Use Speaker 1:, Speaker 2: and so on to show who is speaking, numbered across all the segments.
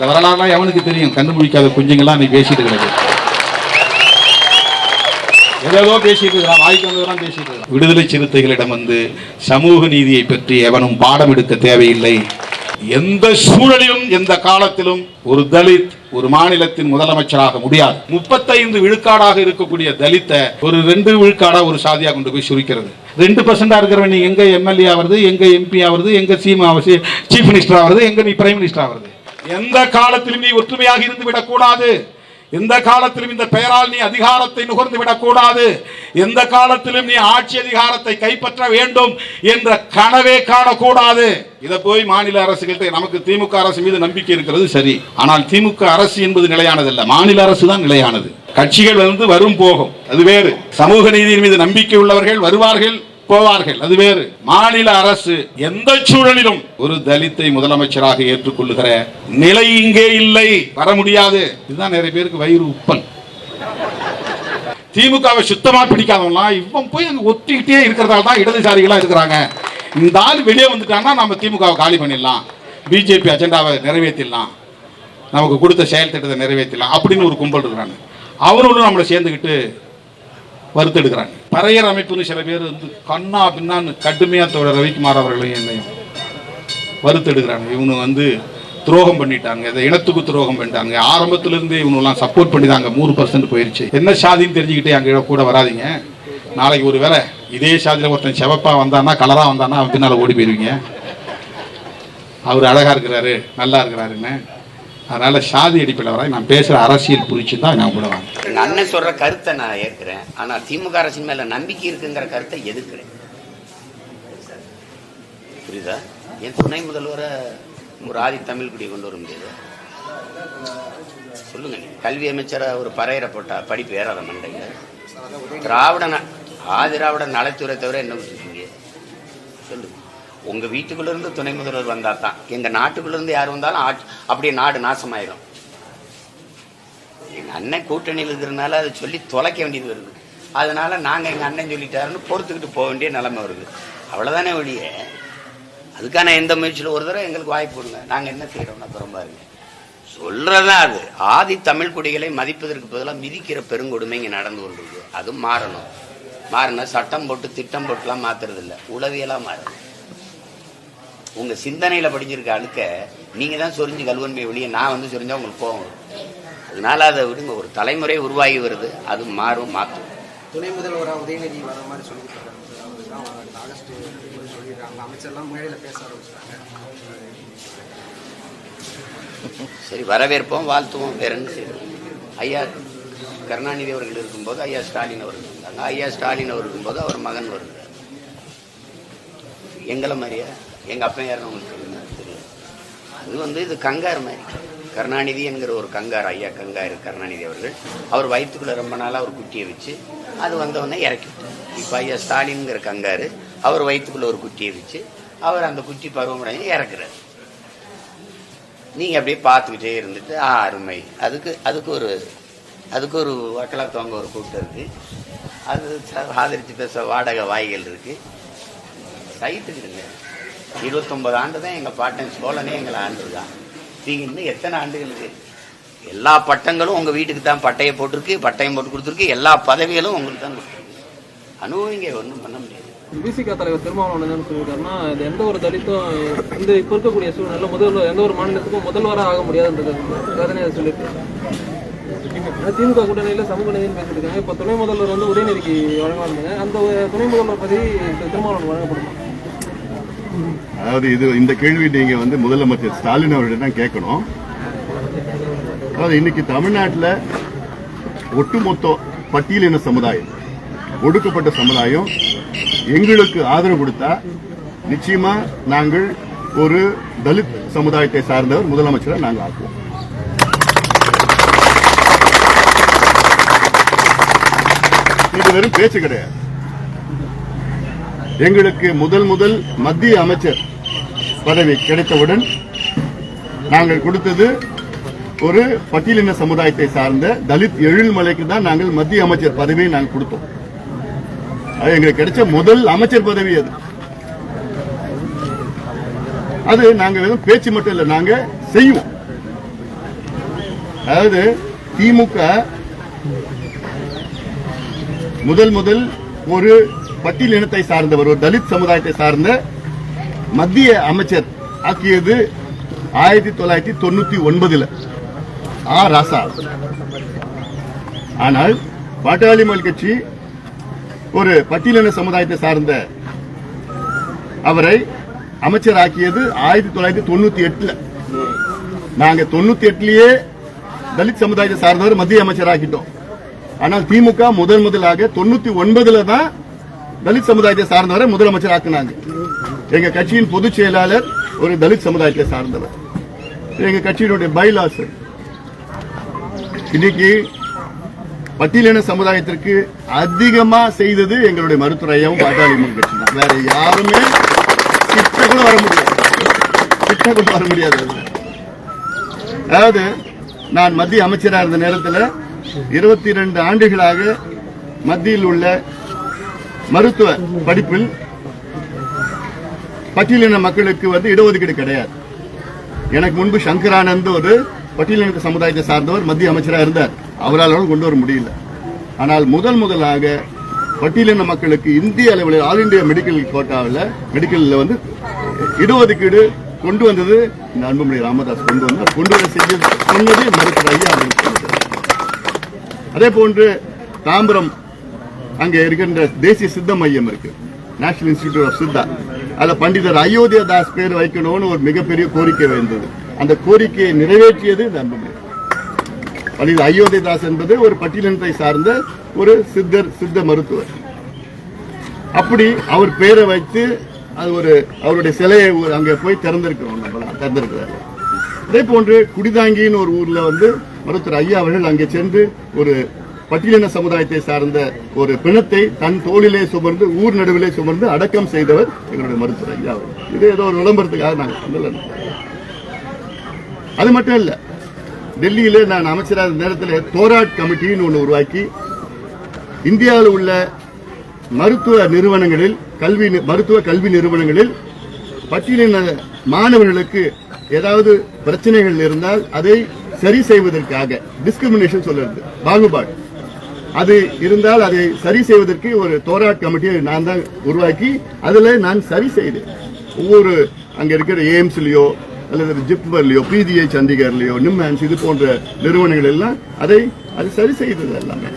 Speaker 1: இந்த வரலாறுலாம் எவனுக்கு தெரியும்? கண்டுபிடிக்காத குஞ்சுங்கள்லாம் நீ பேசிட்டு கிடக்கு. ஏதோ பேசிட்டு இருக்கிறான் வாய்க்கு வந்ததெல்லாம் பேசிட்டு இருக்கிறான் விடுதலை சிறுத்தைகளிடம் வந்து சமூக நீதியை பற்றி எவனும் பாடம் எடுக்க தேவையில்லை. எந்த சூழலிலும் எந்த காலத்திலும் ஒரு தலித் ஒரு மாநிலத்தின் முதலமைச்சராக முடியாது. முப்பத்தைந்து விழுக்காடாக இருக்கக்கூடிய தலித்தை ஒரு ரெண்டு விழுக்காடா ஒரு சாதியா கொண்டு போய் சுருக்கிறது. ரெண்டு பர்சன்டா இருக்கிறவன் நீ எங்க எம்எல்ஏ ஆவறது எங்க எம்பி ஆவறது எங்க சீம் ஆவது சீஃப் மினிஸ்டர் ஆவறது எங்க நீ பிரைம் மினிஸ்டர் ஆவறது எந்த காலத்திலும் நீ ஒற்றுமையாக இருந்து விடக்கூடாது. எந்த காலத்திலும் இந்த பெயரால் நீ அதிகாரத்தை நுகர்ந்து விடக்கூடாது. எந்த காலத்திலும் நீ ஆட்சி அதிகாரத்தை கைப்பற்ற வேண்டும் என்ற கனவே காணக்கூடாது. இதை போய் மாநில அரசுகள்கிட்ட நமக்கு திமுக அரசு மீது நம்பிக்கை இருக்கிறது சரி. ஆனால் திமுக அரசு என்பது நிலையானதல்ல. மாநில அரசு தான் நிலையானது. கட்சிகள் வந்து வரும் போகும். அது வேறு. சமூக நீதியின் மீது நம்பிக்கை உள்ளவர்கள் வருவார்கள். போவார்கள். அது வேறு. மாநில அரசு எந்த சூழலிலும் ஒரு தலித்தை முதலமைச்சராக ஏற்றுக்கொள்ளுகிற நிலை இங்கே இல்லை. வர முடியாது. இதுதான் நிறைய பேருக்கு வயிறு உப்பன் திமுகவை சுத்தமா பிடிக்காதவங்களாம் இவன் போய் அங்க ஒத்திக்கிட்டே இருக்கிறதால தான் இடதுசாரிகளா இருக்கிறாங்க. இந்த ஆள் வெளியே வந்துட்டாங்கன்னா நம்ம திமுகவை காலி பண்ணிடலாம். பிஜேபி அஜெண்டாவை நிறைவேற்றிடலாம். நமக்கு கொடுத்த செயல் திட்டத்தை நிறைவேற்றலாம் அப்படின்னு ஒரு கும்பல் இருக்கிறாங்க. அவர்களும் நம்மளை சேர்ந்துக்கிட்டு வறுத்தெடுக்கிறாங்க பறையர் அமைப்புன்னு சில பேர் வந்து கண்ணா பின்னான்னு கடுமையாக தோழர் ரவிக்குமார் அவர்களையும் என்னையும் வறுத்தெடுக்கிறாங்க இவனு வந்து துரோகம் பண்ணிட்டாங்க. இதை இனத்துக்கு துரோகம் பண்ணிட்டாங்க. ஆரம்பத்திலிருந்தே இவனுலாம் சப்போர்ட் பண்ணி தாங்க மூணு பர்சன்ட் போயிடுச்சு என்ன சாதின்னு தெரிஞ்சுக்கிட்டு அங்கே கூட வராதீங்க. நாளைக்கு ஒரு வேளை இதே சாதியில் ஒருத்தன் செவப்பாக வந்தான்னா கலராக வந்தான்னா அவன் பின்னால் ஓடி போயிருவீங்க. அவர் அழகாக இருக்கிறாரு நல்லா இருக்கிறாருன்னு. அதனால சாதி அடிப்படையில் வர நான் பேசுகிற அரசியல் புரிச்சு தான் நான் கூட வாங்க
Speaker 2: அண்ணன் சொல்கிற கருத்தை நான் ஏற்கிறேன். ஆனால் திமுக அரசின் மேலே நம்பிக்கை இருக்குங்கிற கருத்தை எதிர்க்கிறேன் புரியுதா? என் துணை முதல்வரை ஒரு ஆதி தமிழ் குடி கொண்டு வர முடியாது? சொல்லுங்க. கல்வி அமைச்சரை ஒரு பறையற போட்டா படிப்பு ஏறாத மண்டைங்க திராவிட ஆதிராவிட நலத்துறை தவிர என்ன உங்க வீட்டுக்குள்ள இருந்து துணை முதல்வர் வந்தா தான் எங்க நாட்டுக்குள்ளேருந்து யார் வந்தாலும் ஆட் அப்படியே நாடு நாசமாயிரும். எங்கள் அண்ணன் கூட்டணியில் இருக்கிறதுனால அதை சொல்லி தொலைக்க வேண்டியது வருது. அதனால நாங்கள் எங்கள் அண்ணன் சொல்லிட்டாருன்னு பொறுத்துக்கிட்டு போக வேண்டிய நிலைமை வருது. அவ்வளோதானே ஒழிய அதுக்கான எந்த முயற்சியில் ஒரு தடவை எங்களுக்கு வாய்ப்பு கொடுங்க. நாங்கள் என்ன செய்கிறோம்னா அப்புறம் பாருங்க. சொல்றதா அது. ஆதி தமிழ் குடிகளை மதிப்பதற்கு பதிலாக மிதிக்கிற பெருங்கொடுமை இங்கே நடந்து கொண்டிருக்கு. அது மாறணும். மாறினா சட்டம் போட்டு திட்டம் போட்டுலாம் மாற்றுறதில்ல உளவியலாக மாறணும். உங்க சிந்தனையில படிஞ்சிருக்க அழுக்க நீங்க தான் சொரிஞ்சு கல்வன்மை வெளியே நான் வந்து சொரிஞ்சா உங்களுக்கு கோவம் வரும். அதனால அதை விடுங்க ஒரு தலைமுறை உருவாகி வருது அது மாறும் மாற்றும்
Speaker 3: துணை முதல்வரா உதயநிதி வர மாதிரி சொல்லிட்டு இருக்காங்க சார் அவங்க தான் அவங்க ஆகஸ்ட் இப்படி சொல்லிடுறாங்க அமைச்சர்லாம் மேடையில் பேச ஆரம்பிச்சிட்டாங்க.
Speaker 2: சரி வரவேற்போம் வாழ்த்துவோம் வேற என்ன ஐயா கருணாநிதி அவர்கள் இருக்கும்போது ஐயா ஸ்டாலின் அவர்கள் இருந்தாங்க. ஐயா ஸ்டாலின் அவர் இருக்கும்போது அவர் மகன் வருகிறார். எங்களை மாதிரியா? எங்கள் அப்பா யாருன்னு உங்களுக்கு தெரியுமா? தெரியும் அது வந்து இது கங்கார் மாதிரி. கருணாநிதி என்கிற ஒரு கங்கார் ஐயா கங்கார் கருணாநிதி அவர்கள். அவர் வயிற்றுக்குள்ளே ரொம்ப நாளாக ஒரு குட்டியை வச்சு அது வந்தவொடனே இறக்கி விட்டார் இப்போ ஐயா ஸ்டாலின்ங்கிற கங்காரு அவர் வயிற்றுக்குள்ளே ஒரு குட்டியை வச்சு அவர் அந்த குட்டி பருவமடைஞ்சு இறக்குறாரு. நீங்கள் அப்படியே பார்த்துக்கிட்டே இருந்துட்டு ஆ அருமை. அதுக்கு அதுக்கு ஒரு அதுக்கு ஒரு வக்கலத்தவங்க ஒரு கூட்டம் இருக்குது அது ஆதரித்து பேச வாடகை வாய்கள் இருக்குது சைத்துக்கிடுங்க இருபத்தொம்பது ஆண்டு தான் எங்கள் பாட்டன் சோழனே எங்களை ஆண்டுதான். நீங்க இன்னும் எத்தனை ஆண்டுகளுக்கு எல்லா பட்டங்களும் உங்கள் வீட்டுக்கு தான் பட்டையை போட்டிருக்கு பட்டயம் போட்டு கொடுத்துருக்கு எல்லா பதவிகளும் உங்களுக்கு தான் கொடுத்துருக்கு. அனுபவிங்க ஒன்றும் பண்ண முடியாது.
Speaker 4: பிசிகா தலைவர் திருமாவளவன் என்ன சொல்லியிருக்காருன்னா இது எந்த ஒரு தலித்தும் இந்த இப்போ இருக்கக்கூடிய சூழ்நிலை முதல்வர் எந்த ஒரு மாநிலத்துக்கும் முதல்வராக ஆக முடியாதுன்றது வேதனை சொல்லியிருக்காரு. திமுக கூட்டணியில் சமூக நீதினு பேசியிருக்காங்க இப்போ துணை முதல்வர் வந்து உதயநிதிக்கு வழங்க அந்த துணை முதல்வர் பதவி திருமாவளவன் வழங்கப்படுமா?
Speaker 5: அதாவது இது இந்த கேள்வி நீங்க வந்து முதலமைச்சர் ஸ்டாலின் அவர்கிட்ட தான் கேட்கணும். அதாவது இன்னைக்கு தமிழ்நாட்டில் ஒட்டுமொத்த பட்டியலின சமுதாயம் ஒடுக்கப்பட்ட சமுதாயம் எங்களுக்கு ஆதரவு கொடுத்தா நிச்சயமா நாங்கள் ஒரு தலித் சமுதாயத்தை சார்ந்தவர் முதலமைச்சரை நாங்கள் ஆக்குவோம். இது வெறும் பேச்சு கிடையாது. எங்களுக்கு முதல் முதல் மத்திய அமைச்சர் பதவி கிடைத்தவுடன் நாங்கள் கொடுத்தது ஒரு பட்டியலின சமுதாயத்தை சார்ந்த தலித் எழில்மலைக்கு தான் நாங்கள் மத்திய அமைச்சர் பதவியை நாங்கள் கொடுத்தோம். அது எங்களுக்கு கிடைச்ச முதல் அமைச்சர் பதவி அது. அது நாங்கள் வெறும் பேச்சு மட்டும் இல்லை நாங்க செய்வோம். அதாவது திமுக முதல் முதல் ஒரு பட்டியல் இனத்தை சார்ந்தவர் ஒரு தலித் சமுதாயத்தை சார்ந்த மத்திய அமைச்சர் ஆக்கியது ஆயிரத்தி தொள்ளாயிரத்தி தொண்ணூத்தி ஒன்பதுல. ஆ ராசா. ஆனால் பாட்டாளி மக்கள் கட்சி ஒரு பட்டியலின சமுதாயத்தை சார்ந்த அவரை அமைச்சராக்கியது ஆயிரத்தி தொள்ளாயிரத்தி தொண்ணூத்தி எட்டுல. நாங்க தொண்ணூத்தி எட்டுலயே தலித் சமுதாயத்தை சார்ந்தவர் மத்திய அமைச்சராக்கிட்டோம். ஆனால் திமுக முதன் முதலாக தொண்ணூத்தி ஒன்பதுல தான் தலித் சமுதாயத்தை சார்ந்தவரை முதலமைச்சர் ஆக்குனாங்க. எங்க கட்சியின் பொதுச் செயலாளர் ஒரு தலித் சமுதாயத்தை சார்ந்தவர். எங்க கட்சியினுடைய பைலாஸ் இன்னைக்கு பட்டியலின சமுதாயத்திற்கு அதிகமா செய்தது எங்களுடைய மருத்துவரையாவும் பாட்டாளி மக்கள் கட்சி தான். வேற யாருமே கிட்ட கூட வர முடியாது. கிட்ட கூட வர முடியாது அதாவது நான் மத்திய அமைச்சராக இருந்த நேரத்தில் இருபத்தி ரெண்டு ஆண்டுகளாக மத்தியில் உள்ள மருத்துவ படிப்பில் பட்டியலின மக்களுக்கு வந்து இடஒதுக்கீடு கிடையாது. எனக்கு முன்பு சங்கரானந்த் ஒரு பட்டியலின சமுதாயத்தை சார்ந்தவர் மத்திய அமைச்சராக இருந்தார். அவரால் கொண்டு வர முடியல. ஆனால் முதல் முதலாக பட்டியலின மக்களுக்கு இந்திய அளவில் ஆல் இந்தியா மெடிக்கல் கோட்டாவில் மெடிக்கலில் வந்து இடஒதுக்கீடு கொண்டு வந்தது இந்த அன்புமணி ராமதாஸ் கொண்டு வந்தார். கொண்டு வர செய்ய சொன்னதே மருத்துவர் ஐயா அதே போன்று தாம்பரம் அங்க இருக்கின்ற தேசிய சித்த மையம் இருக்கு. நேஷனல் இன்ஸ்டிடியூட் ஆஃப் சித்தா அதுல பண்டிதர் அயோத்தியா தாஸ் பேர் வைக்கணும்னு ஒரு மிகப்பெரிய கோரிக்கை வந்தது அந்த கோரிக்கையை நிறைவேற்றியது இந்த அன்புமணி. பண்டிதர் அயோத்தியா தாஸ் என்பது ஒரு பட்டியலினத்தை சார்ந்த ஒரு சித்தர் சித்த மருத்துவர். அப்படி அவர் பேரை வைத்து அது ஒரு அவருடைய சிலையை அங்கே அங்க போய் திறந்திருக்கிறோம் நம்ம திறந்திருக்கிறாரு. அதே போன்று குடிதாங்கின்னு ஒரு ஊர்ல வந்து மருத்துவர் ஐயா அவர்கள் அங்கே சென்று ஒரு பட்டியலின சமுதாயத்தை சார்ந்த ஒரு பிணத்தை தன் தோளிலே சுமர்ந்து ஊர் நடுவிலே சுமர்ந்து அடக்கம் செய்தவர் எங்களுடைய மருத்துவர் ஐயா இது ஏதோ ஒரு விளம்பரத்துக்காக நாங்கள் சொல்லல அது மட்டும் இல்ல டெல்லியில நான் அமைச்சராக நேரத்தில் தோராட் கமிட்டின்னு ஒன்று உருவாக்கி இந்தியாவில் உள்ள மருத்துவ நிறுவனங்களில் கல்வி மருத்துவ கல்வி நிறுவனங்களில் பட்டியலின மாணவர்களுக்கு ஏதாவது பிரச்சனைகள் இருந்தால் அதை சரி செய்வதற்காக டிஸ்கிரிமினேஷன் சொல்லுறது பாகுபாடு. அது இருந்தால் அதை சரி செய்வதற்கு ஒரு தோராட் கமிட்டியை நான் தான் உருவாக்கி அதில் நான் சரி செய்தேன். ஒவ்வொரு அங்கே இருக்கிற எய்ம்ஸ்லேயோ அல்லது ஜிப்மர்லையோ பிஜிஐ சண்டிகர்லையோ நிம்மேன்ஸ் இது போன்ற நிறுவனங்கள் எல்லாம் அதை அது சரி செய்தது எல்லாமே.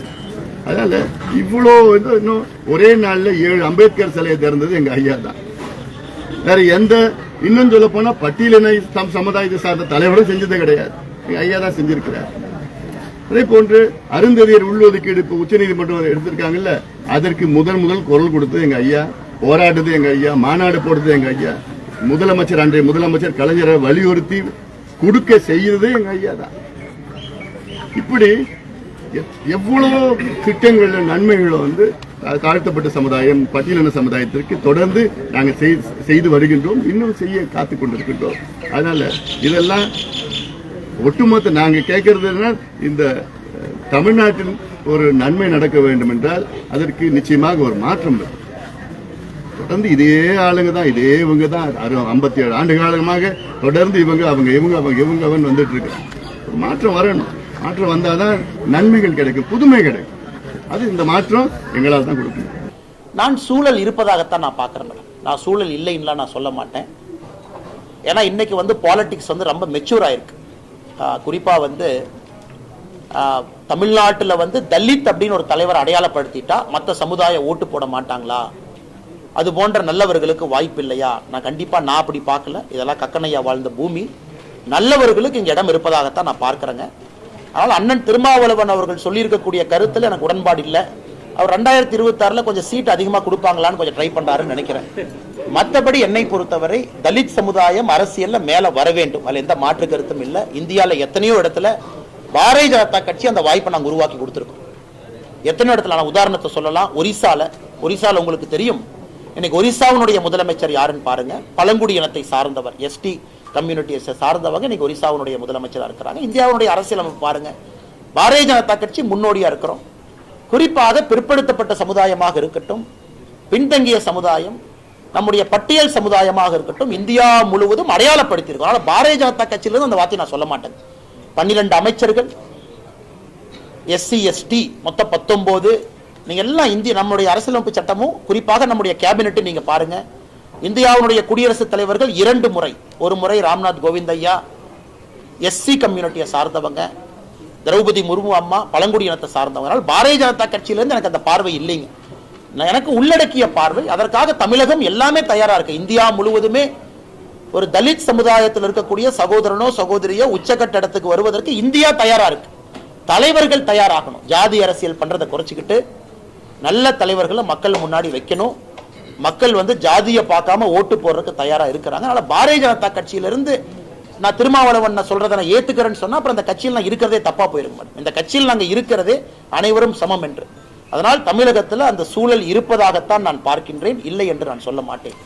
Speaker 5: அதனால இவ்வளோ இது இன்னும் ஒரே நாளில் ஏழு அம்பேத்கர் சிலையை திறந்தது எங்கள் ஐயா தான். வேற எந்த இன்னும் சொல்ல போனால் பட்டியலின சமுதாயத்தை சார்ந்த தலைவரும் செஞ்சதே கிடையாது. எங்கள் ஐயா தான் செஞ்சிருக்கிறார். அதே போன்று அருந்ததியர் உள்ஒதுக்கீடு இப்ப உச்சநீதிமன்றம் எடுத்திருக்காங்கல்ல அதற்கு முதல் முதல் குரல் கொடுத்தது எங்க ஐயா போராடுது எங்க ஐயா மாநாடு போடுறது எங்க ஐயா. முதலமைச்சர் அன்றைய முதலமைச்சர் கலைஞரை வலியுறுத்தி கொடுக்க செய்யறது எங்க ஐயா தான். இப்படி எத்- எவ்வளவோ திட்டங்கள் நன்மைகளை வந்து தாழ்த்தப்பட்ட சமுதாயம் பட்டியலின சமுதாயத்திற்கு தொடர்ந்து நாங்கள் செய்து வருகின்றோம் இன்னும் செய்ய காத்துக் கொண்டிருக்கின்றோம் அதனால இதெல்லாம் ஒட்டுமொத்த நாங்கள் கேட்கறதுனால் இந்த தமிழ்நாட்டில் ஒரு நன்மை நடக்க வேண்டும் என்றால் அதற்கு நிச்சயமாக ஒரு மாற்றம் வரும் தொடர்ந்து இதே ஆளுங்க தான் இதே இவங்க தான் ஐம்பத்தி ஏழு ஆண்டு காலமாக தொடர்ந்து இவங்க அவங்க இவங்க அவங்க இவங்க அவன் வந்துட்டு இருக்காங்க ஒரு மாற்றம் வரணும். மாற்றம் வந்தால் தான் நன்மைகள் கிடைக்கும் புதுமை கிடைக்கும். அது இந்த மாற்றம் எங்களால் தான் கொடுக்கணும்
Speaker 6: நான் சூழல் இருப்பதாகத்தான் நான் பார்க்குறேன் மேடம். நான் சூழல் இல்லைன்னா நான் சொல்ல மாட்டேன். ஏன்னா இன்னைக்கு வந்து பாலிட்டிக்ஸ் வந்து ரொம்ப மெச்சூர் ஆயிருக்கு. குறிப்பாக வந்து தமிழ்நாட்டில் வந்து தலித் அப்படின்னு ஒரு தலைவர் அடையாளப்படுத்திட்டா மற்ற சமுதாய ஓட்டு போட மாட்டாங்களா? அது போன்ற நல்லவர்களுக்கு வாய்ப்பு இல்லையா? நான் கண்டிப்பாக நான் அப்படி பார்க்கல. இதெல்லாம் கக்கனையா வாழ்ந்த பூமி. நல்லவர்களுக்கு இங்கே இடம் இருப்பதாகத்தான் நான் பார்க்குறேங்க. அதனால் அண்ணன் திருமாவளவன் அவர்கள் சொல்லியிருக்கக்கூடிய கருத்தில் எனக்கு உடன்பாடு இல்லை. அவர் ரெண்டாயிரத்தி இருபத்தாறில் கொஞ்சம் சீட் அதிகமாக கொடுப்பாங்களான்னு கொஞ்சம் ட்ரை பண்ணுறாருன்னு நினைக்கிறேன். மற்றபடி என்னை பொறுத்தவரை தலித் சமுதாயம் அரசியல்ல மேல வர வேண்டும். அதுல எந்த மாற்று கருத்தும் இல்லை. இந்தியாவில் எத்தனையோ இடத்துல பாரதிய ஜனதா கட்சி அந்த வாய்ப்பை நாங்க உருவாக்கி கொடுத்துருக்கோம். எத்தனை இடத்துல நான் உதாரணத்தை சொல்லலாம். ஒரிசால ஒரிசால உங்களுக்கு தெரியும். இன்னைக்கு ஒரிசாவினுடைய முதலமைச்சர் யாருன்னு பாருங்க. பழங்குடி இனத்தை சார்ந்தவர் எஸ்டி கம்யூனிட்டியை சார்ந்தவங்க இன்னைக்கு ஒரிசாவினுடைய முதலமைச்சராக இருக்கிறாங்க. இந்தியாவுடைய அரசியலமைப்பு பாருங்க. பாரதிய ஜனதா கட்சி முன்னோடியா இருக்கிறோம். குறிப்பாக பிற்படுத்தப்பட்ட சமுதாயமாக இருக்கட்டும் பின்தங்கிய சமுதாயம் நம்முடைய பட்டியல் சமுதாயமாக இருக்கட்டும் இந்தியா முழுவதும் அடையாளப்படுத்தியிருக்கோம். ஆனால் பாரதிய ஜனதா கட்சியிலிருந்து அந்த வார்த்தையை நான் சொல்ல மாட்டேன். பன்னிரெண்டு அமைச்சர்கள் எஸ்சி எஸ்டி மொத்தம் பத்தொம்போது நீங்கள் எல்லாம் இந்திய நம்முடைய அரசியலமைப்பு சட்டமும் குறிப்பாக நம்முடைய கேபினெட்டு நீங்கள் பாருங்கள் இந்தியாவுடைய குடியரசுத் தலைவர்கள் இரண்டு முறை. ஒரு முறை ராம்நாத் கோவிந்த் ஐயா எஸ்சி கம்யூனிட்டியை சார்ந்தவங்க. திரௌபதி முர்மு அம்மா பழங்குடி இனத்தை சார்ந்தவங்க பாரதிய ஜனதா கட்சியிலேருந்து எனக்கு அந்த பார்வை இல்லைங்க. எனக்கு உள்ளடக்கிய பார்வை அதற்காக தமிழகம் எல்லாமே தயாரா இருக்கு. இந்தியா முழுவதுமே ஒரு தலித் சமுதாயத்தில் இருக்கக்கூடிய சகோதரனோ சகோதரியோ உச்சக்கட்ட இடத்துக்கு வருவதற்கு இந்தியா தயாரா இருக்கு. தலைவர்கள் தயாராகணும். ஜாதி அரசியல் பண்றதை குறைச்சிக்கிட்டு நல்ல தலைவர்களை மக்கள் முன்னாடி வைக்கணும். மக்கள் வந்து ஜாதியை பார்க்காம ஓட்டு போடுறதுக்கு தயாரா இருக்கிறாங்க. அதனால பாரதிய ஜனதா கட்சியிலிருந்து நான் திருமாவளவன் நான் சொல்றதை நான் ஏத்துக்கிறேன்னு சொன்னா அப்புறம் அந்த கட்சியில் நான் இருக்கிறதே தப்பா போயிருக்க மாட்டேன் இந்த கட்சியில் நாங்கள் இருக்கிறதே அனைவரும் சமம் என்று. அதனால் தமிழகத்தில் அந்த சூழல் இருப்பதாகத்தான் நான் பார்க்கின்றேன். இல்லை என்று நான் சொல்ல மாட்டேன்.